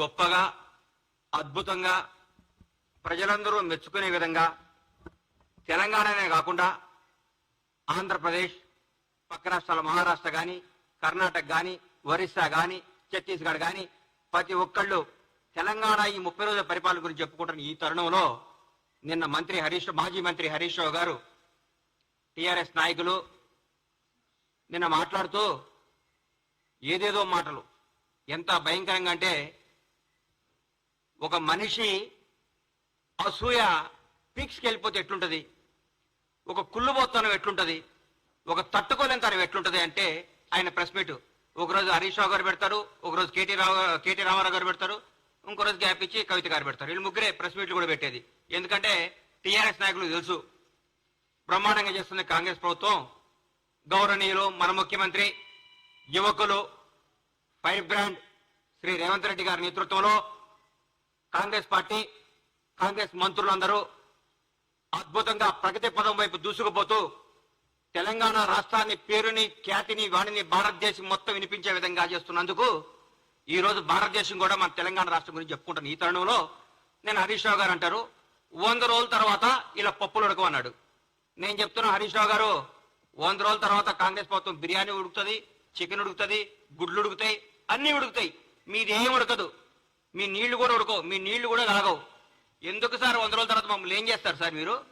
గొప్పగా అద్భుతంగా ప్రజలందరూ మెచ్చుకునే విధంగా తెలంగాణనే కాకుండా ఆంధ్రప్రదేశ్ పక్క రాష్ట్రాల మహారాష్ట్ర కానీ కర్ణాటక కానీ ఒరిస్సా కానీ ఛత్తీస్గఢ్ కానీ ప్రతి ఒక్కళ్ళు తెలంగాణ ఈ ముప్పై రోజుల పరిపాలన గురించి చెప్పుకుంటున్న ఈ తరుణంలో నిన్న మంత్రి హరీష్ మాజీ మంత్రి హరీష్ రావు గారు టిఆర్ఎస్ నాయకులు నిన్న మాట్లాడుతూ ఏదేదో మాటలు ఎంత భయంకరంగా అంటే ఒక మనిషి అసూయ పీక్స్కి వెళ్ళిపోతే ఎట్లుంటుంది? ఒక కుళ్ళుబోత్తనం ఎట్లుంటుంది? ఒక తట్టుకోలేంతవి ఎట్లుంటుంది అంటే ఆయన ప్రెస్ మీట్. ఒకరోజు హరీష్ రావు గారు పెడతారు ఒకరోజు కేటీ రావు కేటీ రామారావు గారు పెడతారు ఇంకో రోజు గ్యాప్ ఇచ్చి కవిత గారు పెడతారు. వీళ్ళు ముగ్గురే ప్రెస్ మీట్లు కూడా పెట్టేది. ఎందుకంటే టీఆర్ఎస్ నాయకులు తెలుసు బ్రహ్మాండంగా చేస్తుంది కాంగ్రెస్ ప్రభుత్వం. గౌరవనీయులు మన ముఖ్యమంత్రి యువకులు ఫైర్ బ్రాండ్ శ్రీ రేవంత్ రెడ్డి గారి నేతృత్వంలో కాంగ్రెస్ పార్టీ కాంగ్రెస్ మంత్రులందరూ అద్భుతంగా ప్రగతి పదం వైపు దూసుకుపోతూ తెలంగాణ రాష్ట్రాన్ని పేరుని ఖ్యాతిని వాణిని భారతదేశం మొత్తం వినిపించే విధంగా చేస్తున్నందుకు ఈ రోజు భారతదేశం కూడా మన తెలంగాణ రాష్ట్రం గురించి చెప్పుకుంటాను ఈ తరుణంలో నేను హరీష్ రావు గారు అంటారు వంద రోజుల తర్వాత ఇలా పప్పులు ఉడకమన్నాడు. నేను చెప్తున్నా హరీష్ రావు గారు వంద రోజుల తర్వాత కాంగ్రెస్ ప్రభుత్వం బిర్యానీ ఉడుకుతుంది చికెన్ ఉడుకుతుంది గుడ్లు ఉడుకుతాయి అన్నీ ఉడుకుతాయి. మీది ఏం ఉడకదు. మీ నీళ్ళు కూడా ఉడకవు మీ నీళ్ళు కూడా కలగవు. ఎందుకు సార్ వంద రోజుల తర్వాత మమ్మల్ని ఏం చేస్తారు సార్ మీరు?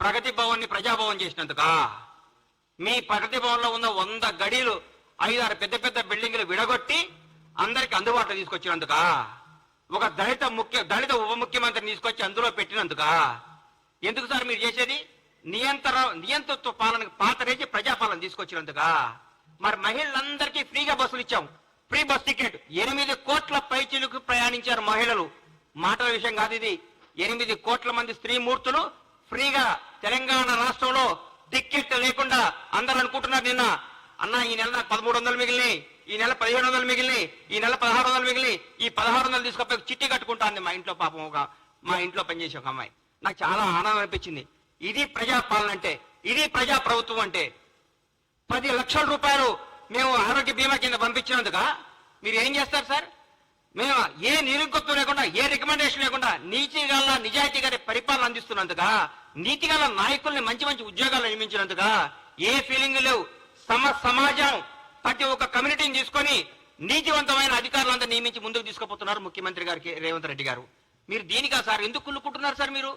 ప్రగతి భవన్ని ప్రజాభవన్ చేసినందుకా. మీ ప్రగతి భవన్లో ఉన్న వంద గడీలు ఐదారు పెద్ద పెద్ద బిల్డింగ్లు విడగొట్టి అందరికి అందుబాటులో తీసుకొచ్చినందుకా. ఒక దళిత ముఖ్య దళిత ఉప ముఖ్యమంత్రిని తీసుకొచ్చి అందులో పెట్టినందుకా. ఎందుకు సార్ మీరు చేసేది? నియంత్ర నియంతృత్వ పాలన పాతరేసి ప్రజాపాలన తీసుకొచ్చినందుకా. మరి మహిళలందరికీ ఫ్రీగా బస్సులు ఇచ్చాం. Free bus ticket. ఎనిమిది కోట్ల పైచిలకు ప్రయాణించారు మహిళలు. మాటల విషయం కాదు ఇది. ఎనిమిది కోట్ల మంది స్త్రీమూర్తులు ఫ్రీగా తెలంగాణ రాష్ట్రంలో టిక్కెట్ లేకుండా అందరూ అనుకుంటున్నారు నిన్న. అన్న ఈ నెల నాకు పదమూడు వందలు మిగిలి ఈ నెల పదిహేడు వందలు మిగిలినాయి. ఈ నెల పదహారు వందలు మిగిలి ఈ పదహారు వందలు తీసుకపోయి చిట్టి కట్టుకుంటాంది మా ఇంట్లో పాపం ఒక మా ఇంట్లో పనిచేసే ఒక అమ్మాయి. నాకు చాలా ఆనందం అనిపించింది. ఇది ప్రజాపాలన అంటే ఇది ప్రజా ప్రభుత్వం అంటే పది లక్షల రూపాయలు మేము ఆరోగ్య బీమా కింద పంపించినందుక మీరు ఏం చేస్తారు సార్? మేము ఏ నిరుగొత్తు లేకుండా ఏ రికమెండేషన్ లేకుండా నీతి గల నిజాయితీ గారి పరిపాలన అందిస్తున్నందుక నీతి గల నాయకుల్ని మంచి మంచి ఉద్యోగాలు నియమించినందుక ఏ ఫీలింగ్ లేవు. సమ సమాజం ప్రతి ఒక్క కమ్యూనిటీని తీసుకొని నీతివంతమైన అధికారులంతా నియమించి ముందుకు తీసుకుపోతున్నారు ముఖ్యమంత్రి గారికి రేవంత్ రెడ్డి గారు. మీరు దీనికా సార్? ఎందుకు కుళ్ళుకుంటున్నారు సార్ మీరు?